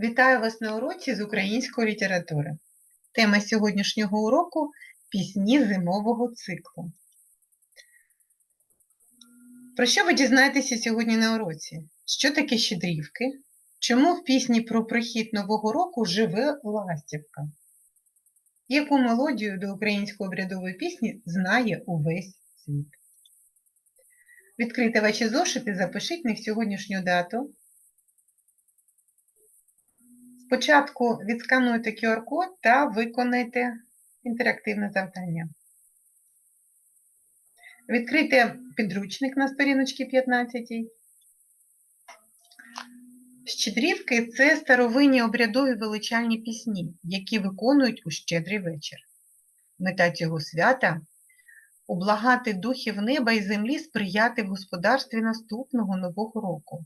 Вітаю вас на уроці з української літератури. Тема сьогоднішнього уроку пісні зимового циклу. Про що ви дізнаєтеся сьогодні на уроці? Що таке щедрівки? Чому в пісні про прихід нового року живе ластівка? Яку мелодію до української обрядової пісні знає увесь світ? Відкрийте ваші зошити, запишіть в сьогоднішню дату. Спочатку відскануйте QR-код та виконайте інтерактивне завдання. Відкрийте підручник на сторіночці 15. Щедрівки – це старовинні обрядові величальні пісні, які виконують у щедрий вечір. Мета цього свята – облагати духів неба і землі сприяти в господарстві наступного нового року.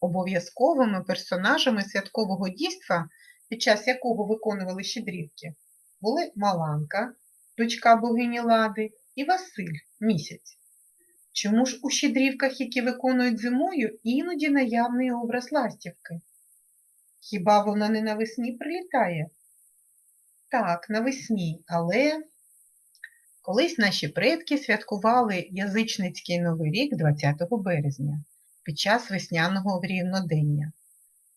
Обов'язковими персонажами святкового дійства, під час якого виконували щедрівки, були Маланка, дочка богині Лади, і Василь місяць. Чому ж у щедрівках, які виконують зимою, іноді наявний образ ластівки? Хіба вона не навесні прилітає? Так, навесні, але колись наші предки святкували язичницький Новий рік 20 березня під час весняного рівнодення.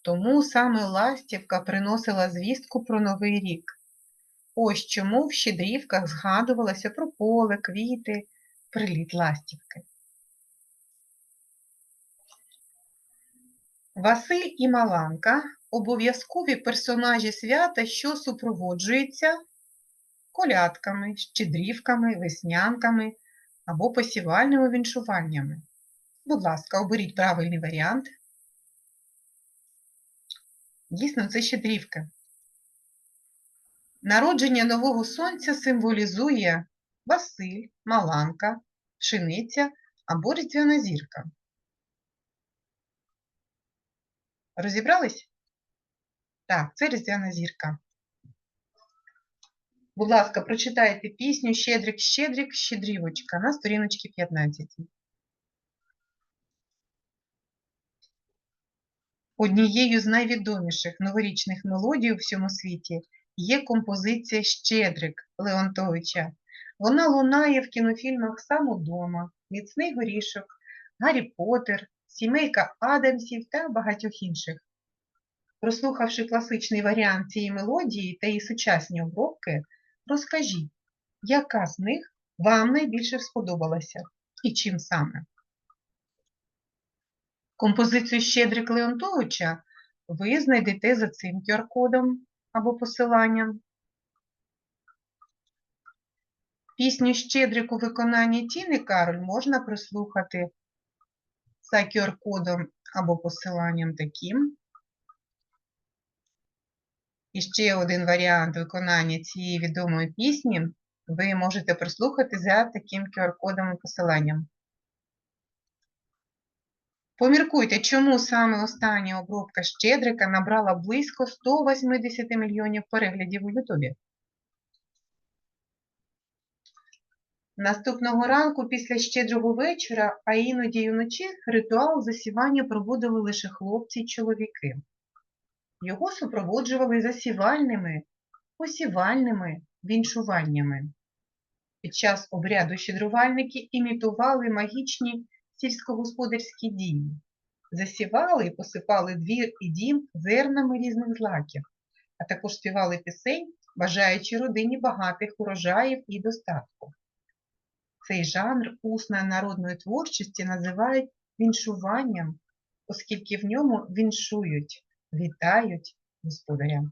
Тому саме ластівка приносила звістку про Новий рік. Ось чому в щедрівках згадувалося про поле, квіти, приліт ластівки. Василь і Маланка обов'язкові персонажі свята, що супроводжуються колядками, щедрівками, веснянками або посівальними віншуваннями. Будь ласка, оберіть правильний варіант. Дійсно, це щедрівка. Народження нового сонця символізує Василь, Маланка, Пшениця або Різдвяна зірка. Розібрались? Так, це Різдвяна зірка. Будь ласка, прочитайте пісню Щедрик, Щедрик, Щедрівочка на сторіночці 15. Однією з найвідоміших новорічних мелодій у всьому світі є композиція Щедрик Леонтовича. Вона лунає в кінофільмах «Сам удома», Міцний горішок, Гаррі Поттер, Сімейка Адамсів та багатьох інших. Прослухавши класичний варіант цієї мелодії та її сучасні обробки, розкажіть, яка з них вам найбільше сподобалася і чим саме? Композицію Щедрик Леонтовича ви знайдете за цим QR-кодом або посиланням. Пісню Щедрик у виконанні Тіни Кароль можна прослухати за QR-кодом або посиланням таким. І ще один варіант виконання цієї відомої пісні ви можете прослухати за таким QR-кодом і посиланням. Поміркуйте, чому саме остання обробка Щедрика набрала близько 180 мільйонів переглядів у Ютубі. Наступного ранку після щедрого вечора, а іноді й вночі, ритуал засівання проводили лише хлопці й чоловіки. Його супроводжували засівальними, посівальними віншуваннями. Під час обряду щедрувальники імітували магічні сільськогосподарські дії. Засівали і посипали двір і дім зернами різних злаків, а також співали пісень, бажаючи родині багатих урожаїв і достатку. Цей жанр усної народної творчості називають віншуванням, оскільки в ньому віншують, вітають господаря.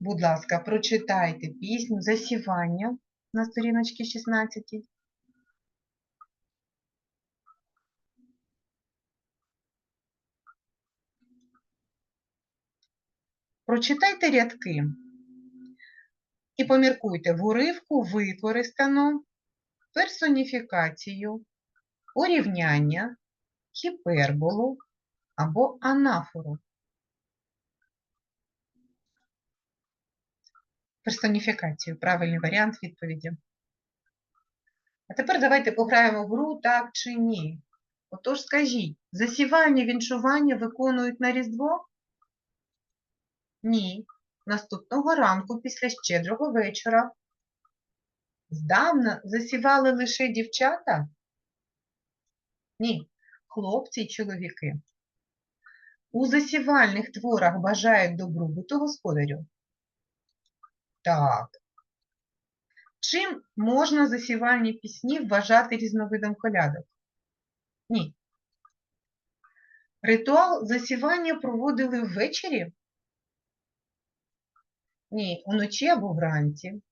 Будь ласка, прочитайте пісню засівання на сторіночці 16. Прочитайте рядки і поміркуйте в уривку використано персоніфікацію, урівняння, гіперболу або анафору. Персоніфікацію правильний варіант відповіді. А тепер давайте пограємо в гру так чи ні. Отож скажіть, засівання, віншування виконують на Різдво? Ні. Наступного ранку після щедрого вечора. Здавна засівали лише дівчата? Ні, хлопці й чоловіки. У засівальних творах бажають добробуту господарю? Так. Чим можна засівальні пісні вважати різновидом колядок? Ні. Ритуал засівання проводили ввечері? Ні, уночі або вранці.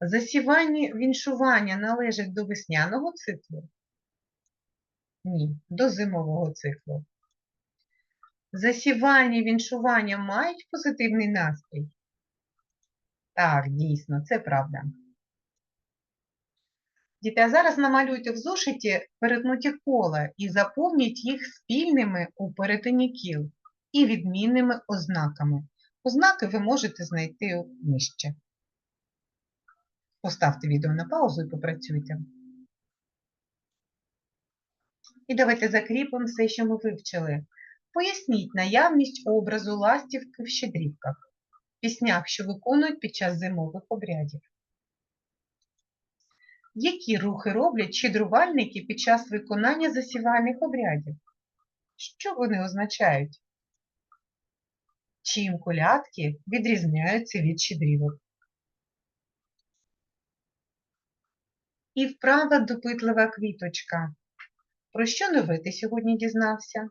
Засівання віншування належить до весняного циклу? Ні, до зимового циклу. Засівання віншування мають позитивний настрій? Так, дійсно, це правда. Діти, а зараз намалюйте в зошиті перетнуті кола і заповніть їх спільними у перетині кіл і відмінними ознаками. Ознаки ви можете знайти нижче. Поставте відео на паузу і попрацюйте. І давайте закріпимо все, що ми вивчили. Поясніть наявність образу ластівки в щедрівках, піснях, що виконують під час зимових обрядів. Які рухи роблять щедрувальники під час виконання засівальних обрядів? Що вони означають? Чим колядки відрізняються від щедрівок? І вправа допитлива квіточка. Про що нове ти сьогодні дізнався?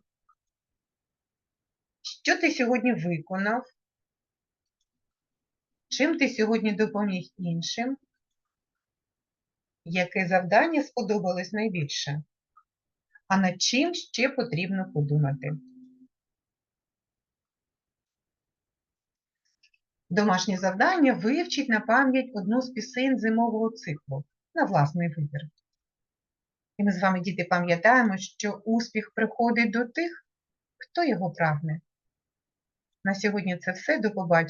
Що ти сьогодні виконав? Чим ти сьогодні допоміг іншим? Яке завдання сподобалось найбільше? А над чим ще потрібно подумати? Домашнє завдання вивчить на пам'ять одну з пісень зимового циклу на власний вибір. І ми з вами, діти, пам'ятаємо, що успіх приходить до тих, хто його прагне. На сьогодні це все. До побачення.